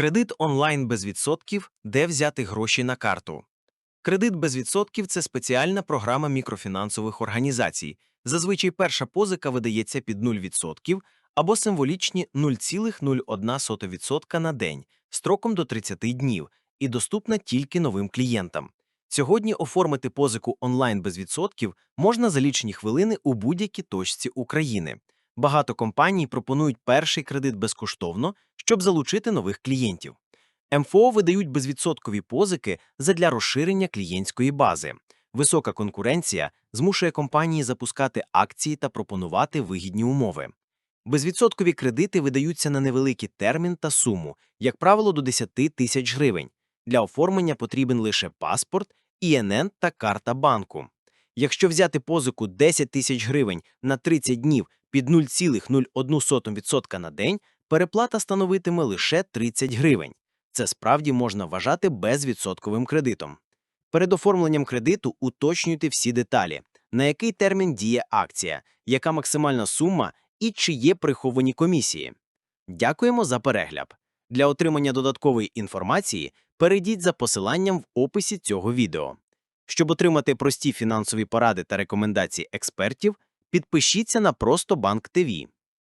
Кредит онлайн без відсотків, де взяти гроші на карту. Кредит без відсотків це спеціальна програма мікрофінансових організацій. Зазвичай перша позика видається під 0% або символічні 0,01% на день строком до 30 днів і доступна тільки новим клієнтам. Сьогодні оформити позику онлайн без відсотків можна за лічені хвилини у будь-якій точці України. Багато компаній пропонують перший кредит безкоштовно, щоб залучити нових клієнтів. МФО видають безвідсоткові позики задля розширення клієнтської бази. Висока конкуренція змушує компанії запускати акції та пропонувати вигідні умови. Безвідсоткові кредити видаються на невеликий термін та суму, як правило, до 10 тисяч гривень. Для оформлення потрібен лише паспорт, ІНН та карта банку. Якщо взяти позику 10 тисяч гривень на 30 днів під 0,01% на день, переплата становитиме лише 30 гривень. Це справді можна вважати безвідсотковим кредитом. Перед оформленням кредиту уточнюйте всі деталі, на який термін діє акція, яка максимальна сума і чи є приховані комісії. Дякуємо за перегляд. Для отримання додаткової інформації перейдіть за посиланням в описі цього відео. Щоб отримати прості фінансові поради та рекомендації експертів, підпишіться на Просто Банк ТВ.